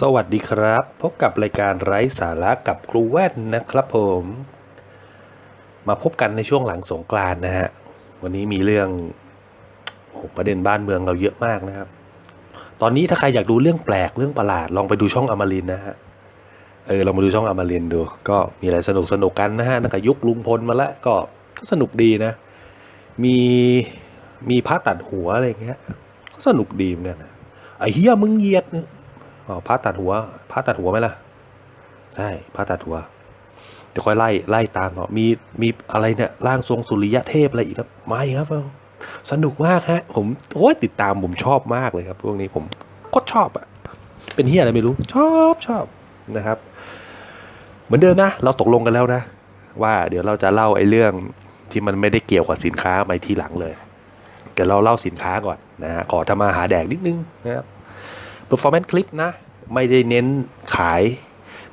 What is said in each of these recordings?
สวัสดีครับ พบกับรายการไร้สาระกับครูแว่นนะครับผม มาพบกันในช่วงหลังสงกรานนะฮะ วันนี้มีเรื่องโอ้ประเด็นบ้านเมืองเราเยอะมากนะครับ ตอนนี้ถ้าใครอยากดูเรื่องแปลกเรื่องประหลาดลองไปดูช่องอมรินนะฮะ เออลองมาดูช่องอมรินดู ก็มีอะไรสนุกสนุกกันนะฮะนักยุคลุงพลมาล้วก็สนุกดีนะ มีมีพระตัดหัวอะไรเงี้ยก็สนุกดีเหมือนกันไอ้เฮียมึงเหยียด อ๋อพระตัดหัวพระตัดหัวไหมล่ะ ใช่พระตัดหัวเดี๋ยวค่อยไล่ไล่ตามเนาะมีมีอะไรเนี่ยร่างทรงสุริยะเทพอะไรอีกนะไม่ครับสนุกมากฮะ ผมโอ้ยติดตามผมชอบมากเลยครับ พวกนี้ผมก็ชอบอะเป็นเฮียอะไรไม่รู้ ชอบชอบนะครับ เหมือนเดิมนะ เราตกลงกันแล้วนะ ว่าเดี๋ยวเราจะเล่าไอ้เรื่องที่มันไม่ได้เกี่ยวกับสินค้าไปทีหลังเลยเดี๋ยวเราเล่าสินค้าก่อนนะฮะขอทำมาหาแดกนิดนึงนะครับ performance คลิปนะ ไม่ได้เน้นขาย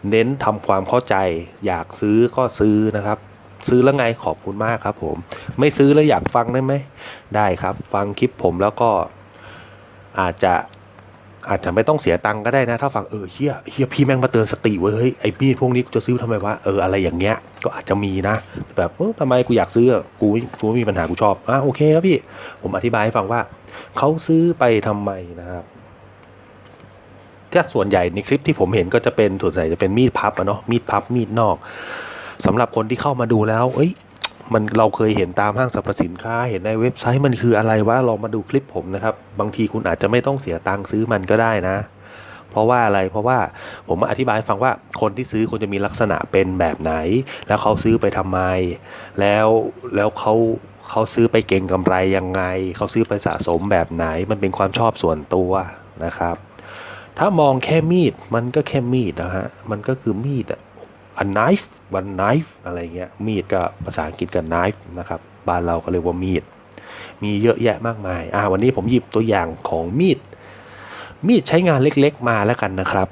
เน้นทำความเข้าใจ อยากซื้อก็ซื้อนะครับ ซื้อแล้วไงขอบคุณมากครับผม ไม่ซื้อแล้วอยากฟังได้ไหม ได้ครับ ฟังคลิปผมแล้วก็อาจจะอาจจะไม่ต้องเสียตังก็ได้นะ ถ้าฟังเออเฮียเฮียพี่แม่งมาเตือนสติเว้ยเฮ้ยไอ้พี่พวกนี้กูจะซื้อทำไมวะเอออะไรอย่างเงี้ยก็อาจจะมีนะ แบบเออทำไมกูอยากซื้อกูกูม่มีปัญหากูชอบอะโอเคครับพี่ ผมอธิบายให้ฟังว่าเขาซื้อไปทำไมนะครับ ถ้าส่วนใหญ่ในคลิปที่ผมเห็นก็จะเป็นส่วนใหญ่จะเป็นมีดพับอะเนาะมีดพับมีดนอกสำหรับคนที่เข้ามาดูแล้ว เอ้ย มันเราเคยเห็นตามห้างสรรพสินค้า เห็นในเว็บไซต์มันคืออะไรวะลองมาดูคลิปผมนะครับ บางทีคุณอาจจะไม่ต้องเสียตังค์ซื้อมันก็ได้นะ เพราะว่าอะไรเพราะว่าผมมาอธิบายฟังว่าคนที่ซื้อควรจะมีลักษณะเป็นแบบไหน แล้วเขาซื้อไปทำไม แล้วแล้วเขาเขาซื้อไปเก่งกำไรยังไง เขาซื้อไปสะสมแบบไหน มันเป็นความชอบส่วนตัวนะครับ ถ้ามองแค่มีด มันก็แค่มีดนะฮะ มันก็คือมีดอะ a knife one knife อะไรเงี้ย มีดก็ภาษาอังกฤษกับ knife นะครับ บ้านเราก็เรียกว่ามีด มีเยอะแยะมากมาย อ่า วันนี้ผมหยิบตัวอย่างของมีด มีดใช้งานเล็กๆมาแล้วกันนะครับ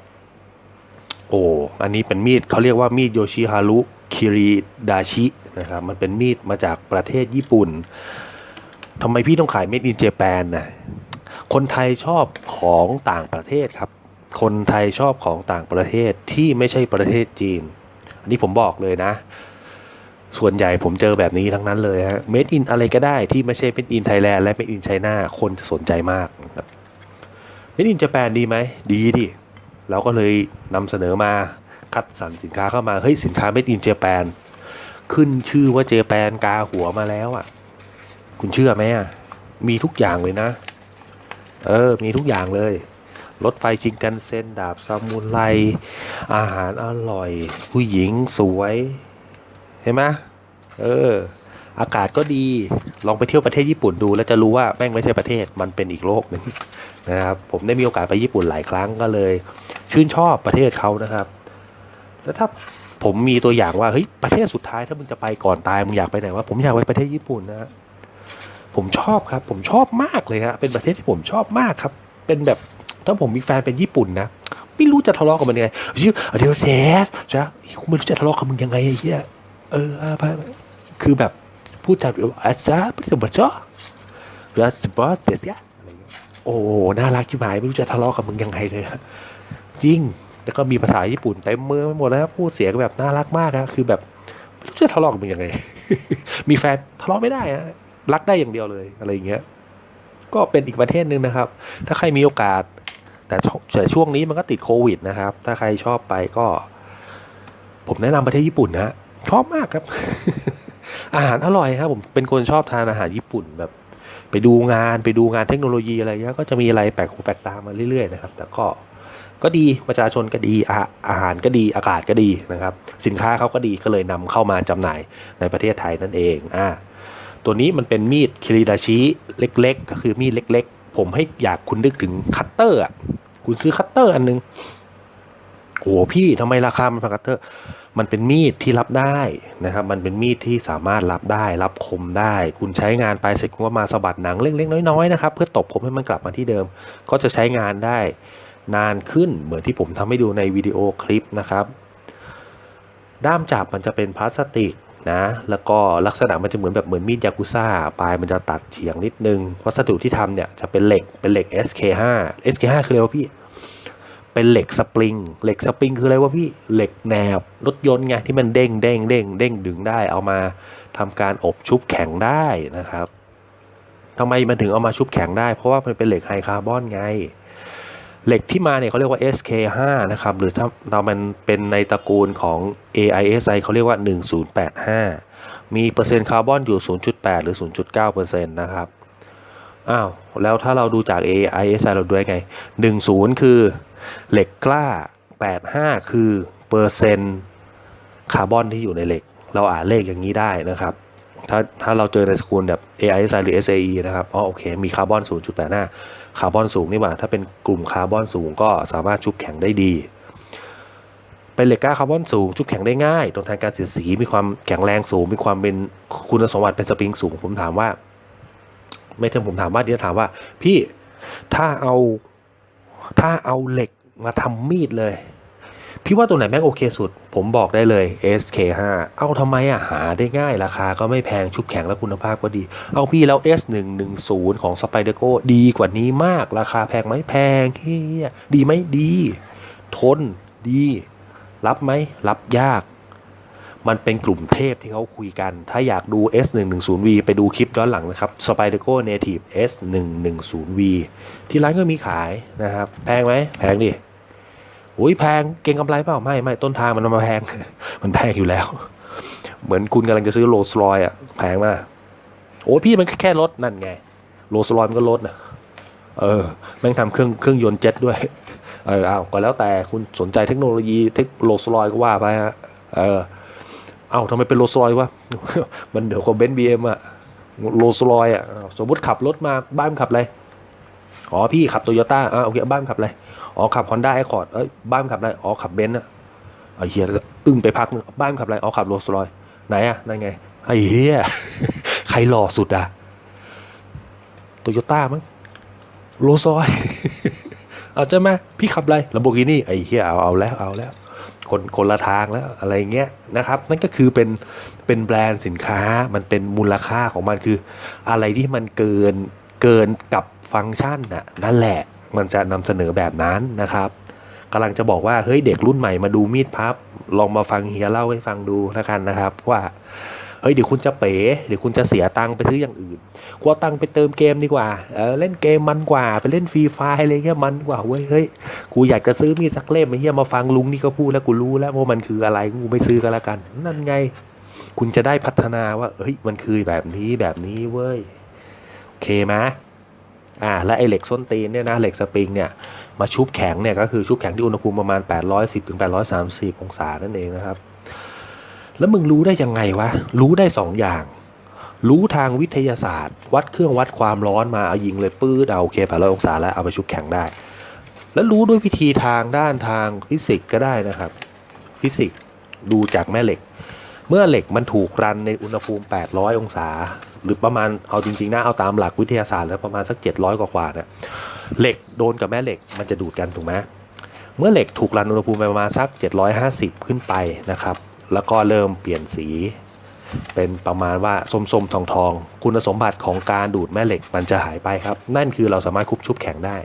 โอ้ อันนี้เป็นมีดเขาเรียกว่ามีดโยชิฮารุคิริดาชินะครับ มันเป็นมีดมาจากประเทศญี่ปุ่นทำไมพี่ต้องขาย made in Japan นะ คนไทยชอบของต่างประเทศครับ คนไทยชอบของต่างประเทศที่ไม่ใช่ประเทศจีน อันนี้ผมบอกเลยนะ ส่วนใหญ่ผมเจอแบบนี้ทั้งนั้นเลยฮะ made in อะไรก็ได้ที่ไม่ใช่ made in Thailand และ made in China คนจะสนใจมากครับ made in Japan ดีไหมดีดิเราก็เลยนำเสนอมาคัดสรรสินค้าเข้ามาเฮ้ยสินค้า made in Japan ขึ้นชื่อว่าเจแปนกาหัวมาแล้วอะ คุณเชื่อไหมอะ มีทุกอย่างเลยนะ เออ มีทุกอย่างเลย รถไฟชิงกันเซ็นดาบซามูไร อาหารอร่อย ผู้หญิงสวย เห็นไหมเออ อากาศก็ดี ลองไปเที่ยวประเทศญี่ปุ่นดู แล้วจะรู้ว่าแม่งไม่ใช่ประเทศ มันเป็นอีกโลกหนึ่งนะครับ ผมได้มีโอกาสไปญี่ปุ่นหลายครั้งก็เลย ชื่นชอบประเทศเขานะครับ แล้วถ้าผมมีตัวอย่างว่า เฮ้ย ประเทศสุดท้ายถ้ามึงจะไปก่อนตาย มึงอยากไปไหนวะ ผมอยากไปประเทศญี่ปุ่นนะฮะ ผมชอบครับ ผมชอบมากเลยฮะเป็นประเทศที่ผมชอบมากครับ เป็นแบบถ้าผมมีแฟนเป็นญี่ปุ่นนะไม่รู้จะทะเลาะกับมันยังไงชื่อเดี๋ยวเจ๊จ้ะกูไม่รู้จะทะเลาะกับมึงยังไงไอ้เหี้ยเออคือแบบพูดจาแบบอาซาพูดจาแบบจ้ารัสบอสเดียะไรเงี้ยโอ้น่ารักชิบหายไม่รู้จะทะเลาะกับมึงยังไงเลยจริงแล้วก็มีภาษาญี่ปุ่นเต็มมือไปหมดแล้วพูดเสียงแบบน่ารักมากอะคือแบบไม่รู้จะทะเลาะกับมึงยังไง มีแฟนทะเลาะไม่ได้อะ รักได้อย่างเดียวเลยอะไรอย่างเงี้ยก็เป็นอีกประเทศหนึ่งนะครับ ถ้าใครมีโอกาส แต่ช่วงแต่ช่วงนี้มันก็ติดโควิดนะครับ ถ้าใครชอบไปก็ ผมแนะนำประเทศญี่ปุ่นนะชอบมากครับ อาหารอร่อยครับ ผมเป็นคนชอบทานอาหารญี่ปุ่นแบบ ไปดูงานไปดูงานเทคโนโลยีอะไรเงี้ยก็จะมีอะไรแปลกหูแปลกตามาเรื่อยๆนะครับ แต่ก็ก็ดีประชาชนก็ดีอาอาหารก็ดีอากาศก็ดีนะครับ สินค้าเขาก็ดีก็เลยนำเข้ามาจำหน่ายในประเทศไทยนั่นเองอ่า ตัวนี้มันเป็นมีดคิริดาชิเล็ก ๆ ก็คือมีดเล็ก ๆ ผมให้อยากคุณนึกถึงคัตเตอร์คุณซื้อคัตเตอร์อันนึงโอ้โหพี่ทำไมราคามันแพงคัตเตอร์ มันเป็นมีดที่รับได้นะครับ มันเป็นมีดที่สามารถรับได้ รับคมได้ คุณใช้งานไปเสร็จคุณก็มาสะบัดหนังเล็กๆน้อยๆนะครับเพื่อตบคมให้มันกลับมาที่เดิม ก็จะใช้งานได้นานขึ้นเหมือนที่ผมทำให้ดูในวิดีโอคลิปนะครับ ด้ามจับมันจะเป็นพลาสติก นะ แล้วก็ลักษณะมันจะเหมือนแบบเหมือนมีดยากุซ่า ปลายมันจะตัดเฉียงนิดนึง วัสดุที่ทำเนี่ยจะเป็นเหล็ก เป็นเหล็ก SK5 SK5 คืออะไรวะพี่ เป็นเหล็กสปริง เหล็กสปริงคืออะไรวะพี่ เหล็กแนบรถยนต์ไงที่มันเด้งเด้งเด้งเด้งดึงได้ เอามาทำการอบชุบแข็งได้นะครับทำไมมันถึงเอามาชุบแข็งได้ เพราะว่ามันเป็นเหล็กไฮคาร์บอนไง เหล็กที่มาเนี่ยเขาเรียกว่า SK5 นะครับหรือถ้าเรามันเป็นในตระกูลของ AISI เขาเรียกว่า 1085 มีเปอร์เซ็นต์คาร์บอนอยู่ 0.8 หรือ 0.9%นะครับอ้าวแล้วถ้าเราดูจาก AISI เราดูได้ไง 10 คือเหล็กกล้า 85 คือเปอร์เซ็นต์คาร์บอนที่อยู่ในเหล็ก เราอ่านเลขอย่างนี้ได้นะครับถ้าถ้าเราเจอในสกุลแบบ AISI หรือ SAE นะครับอ๋อโอเค มีคาร์บอน 0.85 คาร์บอนสูงนี่หว่าถ้าเป็นกลุ่มคาร์บอนสูงก็สามารถชุบแข็งได้ดี เป็นเหล็กก้าคาร์บอนสูง ชุบแข็งได้ง่ายทนทานการเสียดสีมีความแข็งแรงสูง มีความเป็นคุณสมบัติเป็นสปริงสูง ผมถามว่า ไม่ถึงผมถามว่าเดี๋ยวถามว่า พี่ถ้าเอาถ้าเอาเหล็กมาทำมีดเลย พี่ว่าตัวไหนแม่งโอเคสุด ผมบอกได้เลย SK5 เอาทำไมอะ หาได้ง่ายราคาก็ไม่แพงชุบแข็งและคุณภาพก็ดี เอาพี่แล้ว S110 ของ s p y d e r c o ดีกว่านี้มาก ราคาแพงไหมแพงเฮียดีไหมดี ทนดี รับไหม รับยาก มันเป็นกลุ่มเทพที่เขาคุยกัน ถ้าอยากดู S110V ไปดูคลิปย้อนหลังนะครับ s p y d e r c o Native S110V ที่ร้านก็มีขายนะครับ แพงไหมแพงดิ อุ้ยแพงเก่งกำไรเปล่าไม่ไม่ต้นทางมันมาแพง มันแพงอยู่แล้ว เหมือนคุณกำลังจะซื้อโรลส์รอยอะแพงมากโอ้ยพี่มันแค่รถนั่นไงโรลส์รอยมันก็รถนะเออแม่งทำเครื่องเครื่องยนต์เจ็ตด้วยเออเอาก็แล้วแต่คุณสนใจเทคโนโลยีเทคโรลส์รอยก็ว่าไปฮะเออเอาทำไมเป็นโรลส์รอยวะมันเดี๋ยวกับเบนซ์บีเอ็มอะโรลส์รอยอะสมมติขับรถมาบ้านขับอะไรอ๋อพี่ขับโตโยต้าอ่าโอเคบ้านขับอะไร อ๋อขับฮอนด้าไอคอร์ดเอ้ยบ้านขับอะไรอ๋อขับเบนซ์อะไอ้เฮียอึ้งไปพักนึงบ้านขับอะไรอ๋อขับโรลส์รอยไหนอะนั่นไงไอ้เฮียใครหล่อสุดอะโตโยต้ามั้งโรลส์รอยเอาใช่ไหมพี่ขับอะไรลัมโบกินี่ไอ้เฮียเอาเอาแล้วเอาแล้วคนคนละทางแล้วอะไรเงี้ยนะครับ นั่นก็คือเป็นเป็นแบรนด์สินค้ามันเป็นมูลค่าของมันคือ อะไรที่มันเกินเกินกับฟังก์ชันน่ะนั่นแหละ มันจะนำเสนอแบบนั้นนะครับกำลังจะบอกว่าเฮ้ยเด็กรุ่นใหม่มาดูมีดพับ ลองมาฟังเฮียเล่าให้ฟังดูแล้วกันนะครับ ว่าเฮ้ยเดี๋ยวคุณจะเป๋เดี๋ยวคุณจะเสียตังค์ไปซื้ออย่างอื่นกว่าตังค์ไปเติมเกมดีกว่าเออเล่นเกมมันกว่าไปเล่นฟรีไฟอะไรเงี้ยมันกว่าเว้ยเฮ้ยกูอยากจะซื้อมีดสักเล่มไอ้เหี้ยมาฟังลุงนี่ก็พูดแล้วกูรู้แล้วว่ามันคืออะไรกูไม่ซื้อก็แล้วกัน นั่นไง คุณจะได้พัฒนาว่าเฮ้ยมันคือแบบนี้แบบนี้เว้ยโอเคไหม อ่าและไอเหล็กส้นตีนเนี่ยนะเหล็กสปริงเนี่ยมาชุบแข็งเนี่ยก็คือชุบแข็งที่อุณหภูมิประมาณ 810ถึง830 องศานั่นเองนะครับ แล้วมึงรู้ได้ยังไงวะ รู้ได้สองอย่าง รู้ทางวิทยาศาสตร์ วัดเครื่องวัดความร้อนมาเอายิงเลยปื้ดเอาโอเค800องศาแล้วเอาไปชุบแข็งได้ แล้วรู้ด้วยวิธีทางด้านทางฟิสิกส์ก็ได้นะครับ ฟิสิกส์ดูจากแม่เหล็ก เมื่อเหล็กมันถูกรันในอุณหภูมิ 800 องศา หรือประมาณเอาจริงๆนะเอาตามหลักวิทยาศาสตร์แล้วประมาณสัก 700 กว่าๆนะเหล็กโดนกับแม่เหล็กมันจะดูดกันถูกไหมเมื่อเหล็กถูกรันอุณหภูมิไปประมาณสัก 750 ขึ้นไปนะครับ แล้วก็เริ่มเปลี่ยนสี เป็นประมาณว่าส้มๆทองๆ คุณสมบัติของการดูดแม่เหล็กมันจะหายไปครับ นั่นคือเราสามารถคุบชุบแข็งได้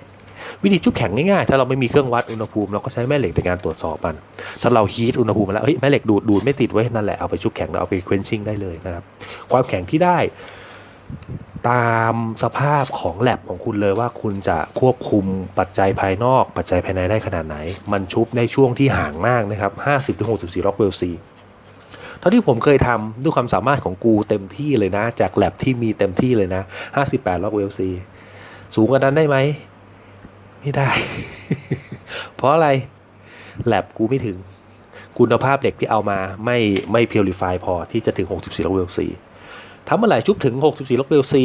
วิธีชุบแข็งง่ายๆ ถ้าเราไม่มีเครื่องวัดอุณหภูมิเราก็ใช้แม่เหล็กในการตรวจสอบมัน ถ้าเราฮีทอุณหภูมิมาแล้วเฮ้ยแม่เหล็กดูดดูดไม่ติดไว้นั่นแหละเอาไปชุบแข็งแล้วเอาไปเควนชิ่งได้เลยนะครับ ความแข็งที่ได้ตามสภาพของแลบของคุณเลยว่าคุณจะควบคุมปัจจัยภายนอก ปัจจัยภายในได้ขนาดไหน มันชุบในช่วงที่ห่างมากนะครับ 50-64ล็อกเวลซีเท่าที่ผมเคยทำด้วยความสามารถของกูเต็มที่เลยนะ จากแลบที่มีเต็มที่เลยนะ 58ล็อกเวลซีสูงกว่านั้นได้ไหม ไม่ได้ เพราะอะไรแลบกูไม่ถึง คุณภาพเหล็กที่เอามาไม่ไม่พิวริฟายพอที่จะถึง 64ล็อกเวลซีถ้าเมื่อไหร่ชุบถึง 64ล็อกเวลซี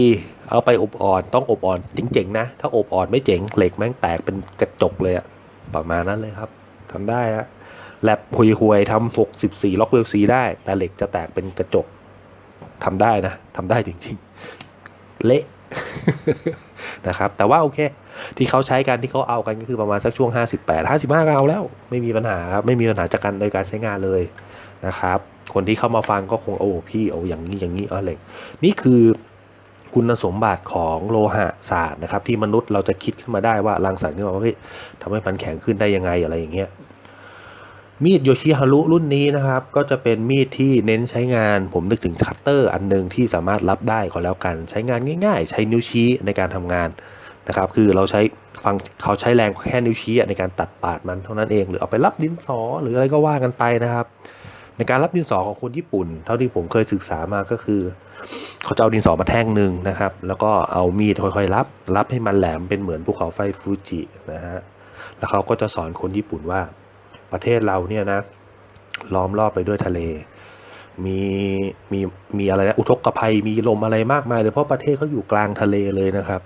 เอาไปอบอ่อนต้องอบอ่อนเจ๋งๆนะ ถ้าอบอ่อนไม่เจ๋งเหล็กแม่งแตกเป็นกระจกเลยอะประมาณนั้นเลยครับทำได้ฮะแลบหุยหวยๆทำ64ล็อกเวลซีได้ แต่เหล็กจะแตกเป็นกระจกทำได้นะทำได้จริงๆ เละนะครับ แต่ว่าโอเค ที่เขาใช้กันที่เขาเอากันก็คือประมาณสักช่วง 58 55ก็เอาแล้ว ไม่มีปัญหาครับไม่มีปัญหาจากการโดยการใช้งานเลยนะครับ คนที่เข้ามาฟังก็คงโอ้พี่เอาอย่างนี้อย่างนี้เอเหล็ก นี่คือคุณสมบัติของโลหะศาสตร์นะครับที่มนุษย์เราจะคิดขึ้นมาได้ว่ารังสรรค์ขึ้นมาว่าเฮ้ยทำให้มันแข็งขึ้นได้ยังไงอะไรอย่างเงี้ยมีดโยชิฮารุรุ่นนี้นะครับ ก็จะเป็นมีดที่เน้นใช้งาน ผมนึกถึงคัตเตอร์อันหนึงที่สามารถรับได้ก็แล้วกัน ใช้งานง่าย ๆ ใช้นิ้วชี้ในการทำงาน นะครับ คือเราใช้ฟังเขาใช้แรงแค่นิ้วชี้ในการตัดปาดมันเท่านั้นเองหรือเอาไปรับดินสอหรืออะไรก็ว่ากันไปนะครับ ในการรับดินสอของคนญี่ปุ่น เท่าที่ผมเคยศึกษามาก็คือ เขาจะเอาดินสอมาแท่งหนึ่งนะครับ แล้วก็เอามีดค่อยๆรับ รับให้มันแหลมเป็นเหมือนภูเขาไฟฟูจินะฮะแล้วเขาก็จะสอนคนญี่ปุ่นว่าประเทศเราเนี่ยนะล้อมรอบไปด้วยทะเล มีมีมีอะไรนะอุทกภัยมีลมอะไรมากมายเลยเพราะประเทศเขาอยู่กลางทะเลเลยนะครับ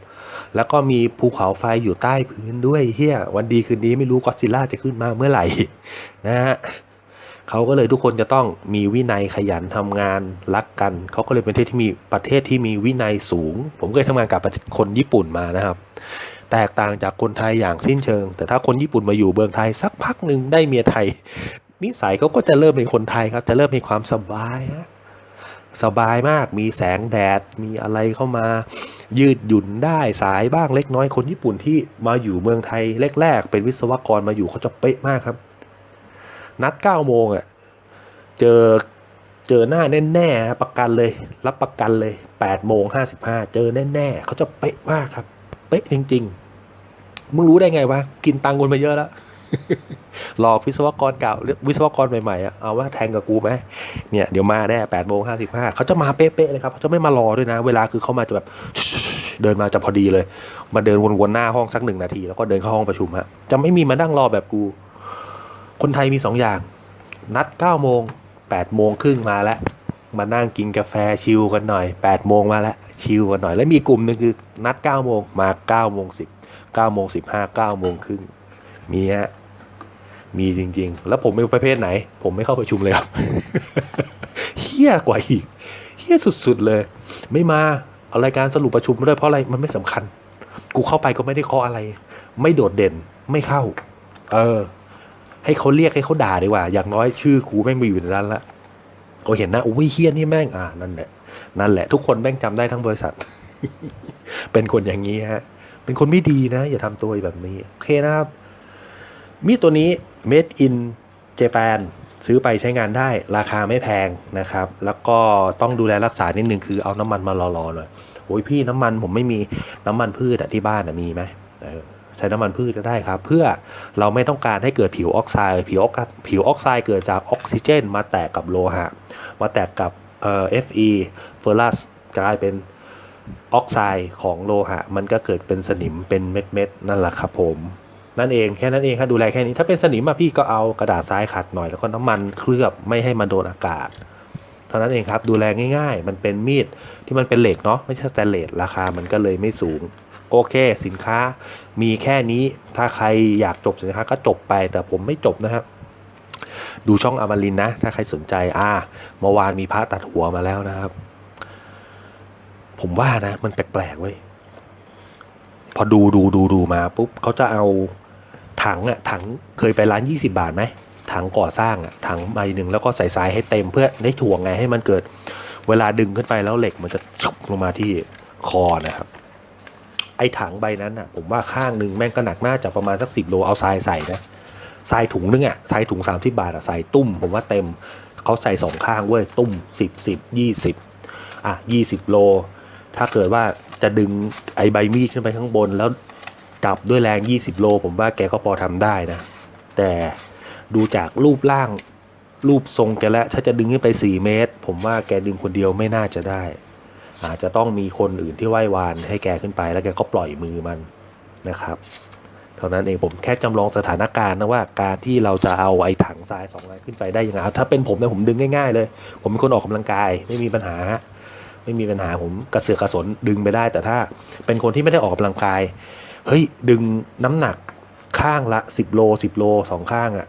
แล้วก็มีภูเขาไฟอยู่ใต้พื้นด้วยเฮียวันดีคืนนี้ไม่รู้ก็อซิลล่าจะขึ้นมาเมื่อไหร่นะฮะเขาก็เลยทุกคนจะต้องมีวินัยขยันทำงานรักกัน เขาก็เลยเป็นประเทศที่มีประเทศที่มีวินัยสูง ผมเคยทำงานกับคนญี่ปุ่นมานะครับ แตกต่างจากคนไทยอย่างสิ้นเชิง แต่ถ้าคนญี่ปุ่นมาอยู่เมืองไทยสักพักหนึ่งได้เมียไทย นิสัยเขาก็จะเริ่มเป็นคนไทยครับ จะเริ่มมีความสบายฮะสบายมาก มีแสงแดด มีอะไรเข้ามา ยืดหยุ่นได้สายบ้างเล็กน้อยคนญี่ปุ่นที่มาอยู่เมืองไทยแรกๆเป็นวิศวกรมาอยู่เขาจะเป๊ะมากครับ นัด9ก้าโมงอะเจอเจอหน้าแน่ๆฮะประกันเลย รับประกันเลย8ปดโมงห้าสิบห้าเจอแน่ๆเขาจะเป๊ะมากครับ เป๊ะจริง ๆ มึงรู้ได้ไงวะกินตังค์คนมาเยอะแล้ว หลอกวิศวกรเก่าหรือวิศวกรใหม่ๆอะเอาว่าแทงกับกูไหมเนี่ยเดี๋ยวมาแน่แปดโมงห้าสิบห้าเขาจะมาเป๊ะๆเลยครับเขาจะไม่มารอด้วยนะ เวลาคือเขามาจะแบบเดินมาจะพอดีเลย มาเดินวนๆหน้าห้องสักหนึ่งนาที แล้วก็เดินเข้าห้องประชุมฮะจะไม่มีมานั่งรอแบบกู คนไทยมีสองอย่าง นัดเก้าโมงแปดโมงครึ่งมาแล้วมานั่งกินกาแฟชิลกันหน่อย8ปดโมงมาแล้วชิลกันหน่อย แล้วมีกลุ่มหนึ่งคือนัด9ก้าโมงมา9ก้าโมงสิบเก้าโมงสิบห้าเก้าโมงครึ่ง มีฮะมีจริง ๆ แล้วผมเป็นประเภทไหน ผมไม่เข้าประชุมเลยครับเฮี้ยกว่าอีกเฮี้ยสุดๆเลย ไม่มาเอารายการสรุปประชุมมาด้วยเพราะอะไรมันไม่สำคัญ กูเข้าไปก็ไม่ได้เคาะอะไร ไม่โดดเด่นไม่เข้า เออ ให้เขาเรียกให้เขาด่าดีกว่า อย่างน้อยชื่อกูแม่งมาอยู่ในนั้นละก็เห็นนะอุ้ยเฮี้ยนี่แม่งอ่านั่นแหละนั่นแหละ ทุกคนแม่งจำได้ทั้งบริษัท เป็นคนอย่างนี้ฮะเป็นคนไม่ดีนะ อย่าทำตัวแบบนี้โอเคนะครับ มีดตัวนี้ made in Japan ซื้อไปใช้งานได้ราคาไม่แพงนะครับ แล้วก็ต้องดูแลรักษานิดนึงคือเอาน้ำมันมารอๆหน่อยโอ้ยพี่น้ำมันผมไม่มีน้ำมันพืชอะที่บ้านอะมีไหมใช้น้ำมันพืชก็ได้ครับ เพื่อเราไม่ต้องการให้เกิดผิวออกไซด์ผิวออกผิวออกไซด์เกิดจากออกซิเจน มาแตกกับโลหะ มาแตกกับเอ่อ Fe เฟอรัสกลายเป็นออกไซด์ของโลหะ มันก็เกิดเป็นสนิมเป็นเม็ดๆนั่นแหละครับผม นั่นเองแค่นั้นเองครับดูแลแค่นี้ถ้าเป็นสนิมอะพี่ก็เอากระดาษทรายขัดหน่อยแล้วก็น้ำมันเคลือบไม่ให้มันโดนอากาศ เท่านั้นเองครับดูแลง่าย ๆ มันเป็นมีดที่มันเป็นเหล็กเนาะไม่ใช่สแตนเลสราคามันก็เลยไม่สูงโอเค สินค้ามีแค่นี้ถ้าใครอยากจบสินค้าก็จบไปแต่ผมไม่จบนะครับ ดูช่องอมรินนะ ถ้าใครสนใจอ่าเมื่อวานมีพระตัดหัวมาแล้วนะครับ ผมว่านะ มันแปลกๆเว้ยพอดูดูดูดูมาปุ๊บเขาจะเอา ถังอะถังเคยไปร้าน 20 บาทไหมถังก่อสร้างอะถังใบหนึ่งแล้วก็ใส่ทรายให้เต็มเพื่อได้ถ่วงไงให้มันเกิด เวลาดึงขึ้นไปแล้วเหล็กมันจะชุบลงมาที่คอนะครับไอ้ถังใบนั้นอะผมว่าข้างหนึ่งแม่งก็หนักน่าจะประมาณสักสิบโลเอาทรายใส่นะทรายถุงนึงอะทรายถุงสามสิบาทอะใส่ตุ้ม ผมว่าเต็มเขาใส่สองข้างเว้ยตุ้มสิบสิบยี่สิบอะยี่สิบโล ถ้าเกิดว่าจะดึงไอ้ใบมีดขึ้นไปข้างบนแล้ว จับด้วยแรง 20 โล ผมว่าแกก็พอทำได้นะ แต่ดูจากรูปร่างรูปทรงแกแล้วถ้าจะดึงขึ้นไป 4 เมตร ผมว่าแกดึงคนเดียวไม่น่าจะได้ อาจจะต้องมีคนอื่นที่ไหว้วานให้แกขึ้นไปแล้วแกก็ปล่อยมือมันนะครับเท่านั้นเองผมแค่จำลองสถานการณ์นะว่าการที่เราจะเอาไอ้ถังทรายสองอันขึ้นไปได้ยังไงถ้าเป็นผมเนี่ยผมดึงง่ายๆเลย ผมเป็นคนออกกำลังกายไม่มีปัญหา ไม่มีปัญหาผมกระเสือกกระสนดึงไปได้ แต่ถ้าเป็นคนที่ไม่ได้ออกกำลังกาย เฮ้ยดึงน้ำหนักข้างละสิบโลสิบโลสองข้างอะ่ะ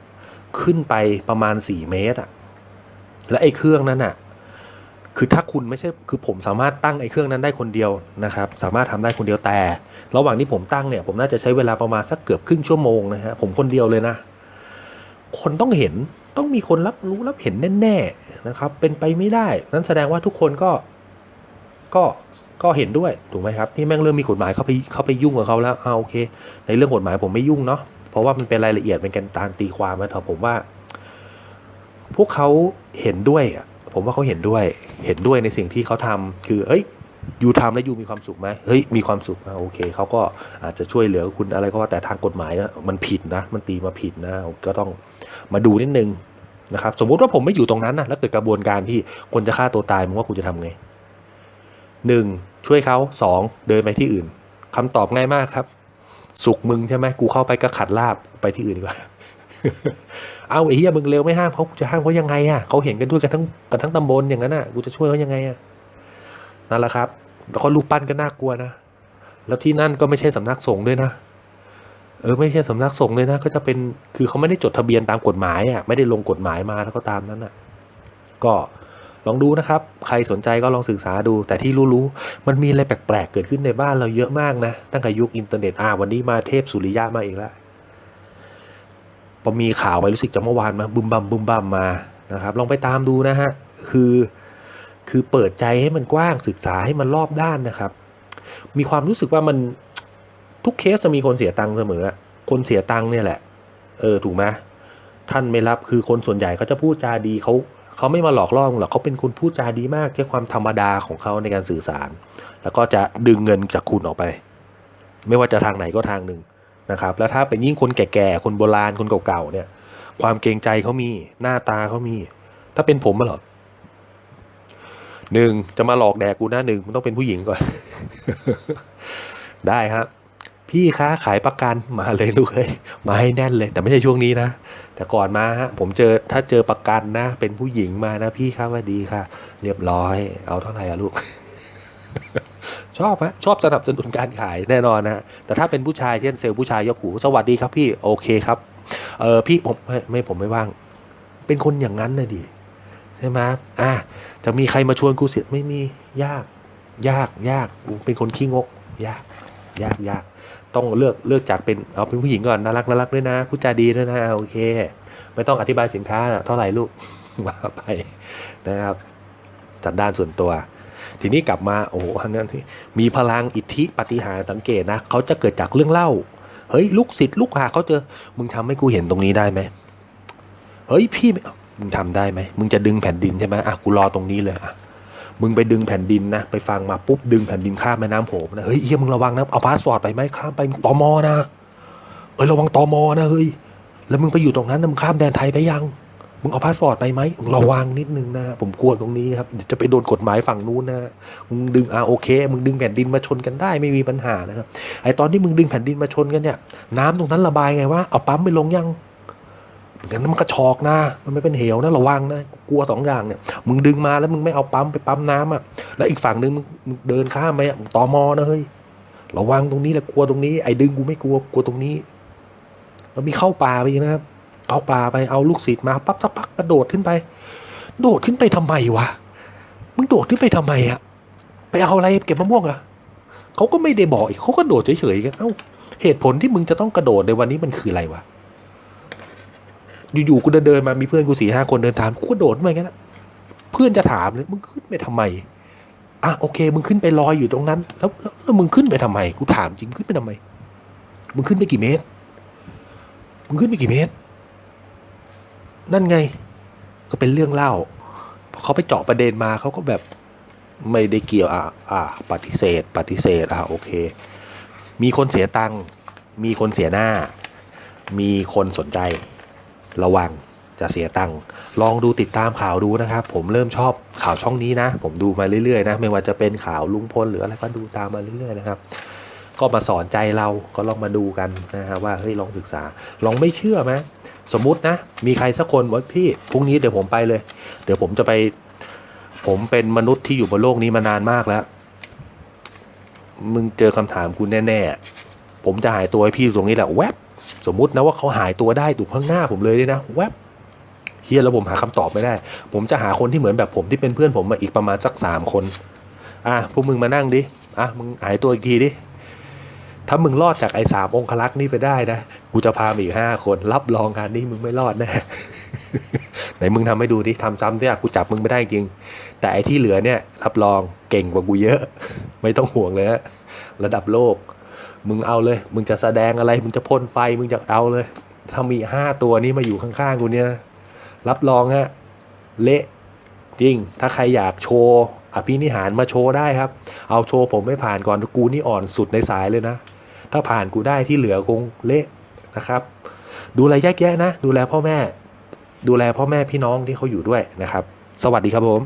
ขึ้นไปประมาณสี่เมตรอะ่ะและไอ้เครื่องนั้นอะคือถ้าคุณไม่ใช่คือผมสามารถตั้งไอ้เครื่องนั้นได้คนเดียวนะครับ สามารถทำได้คนเดียวแต่ ระหว่างที่ผมตั้งเนี่ย ผมน่าจะใช้เวลาประมาณสักเกือบครึ่งชั่วโมงนะฮะผมคนเดียวเลยนะ คนต้องเห็นต้องมีคนรับรู้รับเห็นแน่ๆนะครับ เป็นไปไม่ได้ นั้นแสดงว่าทุกคนก็ ก็ก็เห็นด้วยถูกไหมครับที่แม่งเริ่มมีกฎหมายเข้าไปเข้าไปยุ่งกับเขาแล้วอ่าโอเค ในเรื่องกฎหมายผมไม่ยุ่งเนาะเพราะว่ามันเป็นรายละเอียดเป็นการตามตีความนะแต่ผมว่า พวกเขาเห็นด้วยอะผมว่าเขาเห็นด้วยเห็นด้วยในสิ่งที่เขาทำคือเอ้ยยูทำแล้วยูมีความสุขไหมเฮ้ยมีความสุขอะโอเคเขาก็อาจจะช่วยเหลือคุณอะไรก็ว่าแต่ทางกฎหมายนะมันผิดนะ มันตีมาผิดนะก็ต้องมาดูนิดนึงนะครับ สมมุติว่าผมไม่อยู่ตรงนั้นนะแล้วเกิดกระบวนการที่คนจะฆ่าตัวตายมึงว่าคุณจะทำไง หนึ่งช่วยเขาสองเดินไปที่อื่นคำตอบง่ายมากครับ สุขมึงใช่ไหมกูเข้าไปก็ขัดลาบไปที่อื่นดีกว่าเอาไอ้เหี้ยมึงเร็วไม่ห้ามเขาจะห้ามเขายังไงอะเขาเห็นกันด้วยกันทั้งกันทั้งตำบลอย่างนั้นอะกูจะช่วยเขายังไงอะนั่นแหละครับ แล้วก็รูปปั้นก็น่ากลัวนะแล้วที่นั่นก็ไม่ใช่สำนักสงฆ์ด้วยนะเออไม่ใช่สำนักสงฆ์เลยนะ ก็จะเป็นคือเขาไม่ได้จดทะเบียนตามกฎหมายอะไม่ได้ลงกฎหมายมาแล้วก็ตามนั้นอะ ก็ ลองดูนะครับ ใครสนใจก็ลองศึกษาดู แต่ที่รู้ๆ มันมีอะไรแปลกๆ เกิดขึ้นในบ้านเราเยอะมากนะ ตั้งแต่ยุคอินเทอร์เน็ตอ่าวันนี้มาเทพสุริยะมาอีกแล้วพอมีข่าวไปรู้สึกจะเมื่อวานมาบึมบัมบึมบัมมานะครับ ลองไปตามดูนะฮะ คือ คือเปิดใจให้มันกว้างศึกษาให้มันรอบด้านนะครับ มีความรู้สึกว่ามันทุกเคสจะมีคนเสียตังค์เสมอ คนเสียตังค์เนี่ยแหละ เออ ถูกไหมท่านไม่รับคือคนส่วนใหญ่เขาจะพูดจาดีเขา เขาไม่มาหลอกล่อมึงหรอกเขาเป็นคนพูดจาดีมากแค่ความธรรมดาของเขาในการสื่อสาร แล้วก็จะดึงเงินจากคุณออกไป ไม่ว่าจะทางไหนก็ทางหนึ่งนะครับ แล้วถ้าเป็นยิ่งคนแก่ๆคนโบราณคนเก่าๆเนี่ย ความเกรงใจเขามีหน้าตาเขามี ถ้าเป็นผมมาหรอหนึ่งจะมาหลอกแดกกูหน้าหนึ่งมันต้องเป็นผู้หญิงก่อน ได้ครับ พี่คะขายประกันมาเลยลูกเอ้ยมาให้แน่นเลย แต่ไม่ใช่ช่วงนี้นะ แต่ก่อนมาฮะผมเจอถ้าเจอประกันนะ เป็นผู้หญิงมานะพี่ครับว่าดีค่ะ เรียบร้อย เอาเท่าไหร่อะลูก ชอบฮะชอบสนับสนุนการขายแน่นอนนะแต่ถ้าเป็นผู้ชายเช่นเซลล์ผู้ชายยกหูสวัสดีครับพี่โอเคครับเออพี่ผมไม่ไม่ผมไม่ว่าง เป็นคนอย่างนั้นนะดิใช่ไหมอะจะมีใครมาชวนกูเสียไม่มียาก ยากยากกูเป็นคนขี้งก ยาก ยากยาก ต้องเลือกเลือกจากเป็นเอาเป็นผู้หญิงก่อนน่ารักน่ารักด้วยนะพูดจาดีด้วยนะโอเค ไม่ต้องอธิบายสินค้านะเท่าไหร่ลูกว่าไปนะครับจัดด้านส่วนตัว ทีนี้กลับมาโอ้โหอันนั้นที่มีพลังอิทธิปฏิหารสังเกตนะเขาจะเกิดจากเรื่องเล่าเฮ้ยลูกศิษย์ลูกหาเขาเจอมึงทำให้กูเห็นตรงนี้ได้ไหมเฮ้ยพี่มึงทำได้ไหมมึงจะดึงแผ่นดินใช่ไหมอะกูรอตรงนี้เลยอะ มึงไปดึงแผ่นดินนะ ไปฟังมาปุ๊บดึงแผ่นดินข้ามแม่น้ำโขงนะ เฮ้ยเฮียมึงระวังนะ เอาพาสปอร์ตไปไหมข้ามไปตมนะ เอ้ยระวังตมนะเฮ้ย แล้วมึงไปอยู่ตรงนั้นนะมึงข้ามแดนไทยไปยัง มึงเอาพาสปอร์ตไปไหมระวังนิดนึงนะ ผมกลัวตรงนี้ครับจะไปโดนกฎหมายฝั่งนู้นนะ มึงดึงอ่าโอเค มึงดึงแผ่นดินมาชนกันได้ไม่มีปัญหานะครับ ไอตอนที่มึงดึงแผ่นดินมาชนกันเนี่ย น้ำตรงนั้นระบายไงวะ เอาปั๊มไปลงยัง งั้นมันกระชอกนะ มันไม่เป็นเหวนะระวังนะกลัวสองอย่างเนี่ยมึงดึงมาแล้วมึงไม่เอาปั๊มไปปั๊มน้ำอะแล้วอีกฝั่งนึงมึงมึงเดินข้ามไปอ่อมอนะเฮ้ยระวังตรงนี้แหละกลัวตรงนี้ไอ้ดึงกูไม่กลัวกลัวตรงนี้แล้วมีเข้าป่าไปอีกนะครับเอาปลาไปเอาลูกศิษย์มาปั๊บสักพักกระโดดขึ้นไป โดดขึ้นไปทำไมวะมึงโดดขึ้นไปทำไมอะไปเอาอะไรเก็บมะม่วงอะเขาก็ไม่ได้บอกเขาก็โดดเฉยๆกันเอ้าเหตุผลที่มึงจะต้องกระโดดในวันนี้มันคืออะไรวะ อยู่ๆกูเดินเดินมามีเพื่อนกูสี่ห้าคนเดินตามกูก็โดดมาอย่างนั้นอะเพื่อนจะถามเลยมึงขึ้นไปทำไมอะโอเค มึงขึ้นไปลอยอยู่ตรงนั้น แล้วแล้วแล้วมึงขึ้นไปทำไมกูถามจริงขึ้นไปทำไมมึงขึ้นไปกี่เมตรมึงขึ้นไปกี่เมตร นั่นไง ก็เป็นเรื่องเล่าพอเขาไปเจาะประเด็นมาเขาก็แบบไม่ได้เกี่ยวอะอะปฏิเสธ ปฏิเสธอะโอเค มีคนเสียตังค์มีคนเสียหน้า มีคนสนใจ ระวังจะเสียตังค์ลองดูติดตามข่าวดูนะครับ ผมเริ่มชอบข่าวช่องนี้นะ ผมดูมาเรื่อยๆนะ ไม่ว่าจะเป็นข่าวลุงพลหรืออะไรก็ดูตามมาเรื่อยๆนะครับก็มาสอนใจเราก็ลองมาดูกันนะฮะว่าเฮ้ยลองศึกษา ลองไม่เชื่อไหมสมมตินะ มีใครสักคนว่าพี่พรุ่งนี้เดี๋ยวผมไปเลย เดี๋ยวผมจะไป ผมเป็นมนุษย์ที่อยู่บนโลกนี้มานานมากแล้ว มึงเจอคำถามคุณแน่ ๆ ผมจะหายตัวให้พี่ตรงนี้แหละแวบ สมมุตินะว่าเขาหายตัวได้ถูข้างหน้าผมเลยด้วยนะแวบเฮียแล้วผมหาคำตอบไม่ได้ ผมจะหาคนที่เหมือนแบบผมที่เป็นเพื่อนผมมาอีกประมาณสักสามคน อะพวกมึงมานั่งดิ อะมึงหายตัวอีกทีดิ ถ้ามึงรอดจากไอ้สามองคลักษ์นี่ไปได้นะ กูจะพามาอีกห้าคน รับรองงานนี้มึงไม่รอดแน่ไหนมึงทำให้ดูดิทำซ้ำที่กูจับมึงไม่ได้จริง แต่ไอ้ที่เหลือเนี่ยรับรองเก่งกว่ากูเยอะ ไม่ต้องห่วงเลยนะระดับโลก มึงเอาเลย มึงจะแสดงอะไร มึงจะพ่นไฟ มึงจะเอาเลย ถ้ามีห้าตัวนี้มาอยู่ข้างๆกูเนี่ยนะรับรองฮะ เละจริง ถ้าใครอยากโชว์อภินิหารมาโชว์ได้ครับ เอาโชว์ผมไม่ผ่านก่อน กูนี่อ่อนสุดในสายเลยนะ ถ้าผ่านกูได้ที่เหลือคงเละนะครับ ดูแลแยกแยะนะ ดูแลพ่อแม่ ดูแลพ่อแม่พี่น้องที่เขาอยู่ด้วยนะครับ สวัสดีครับผม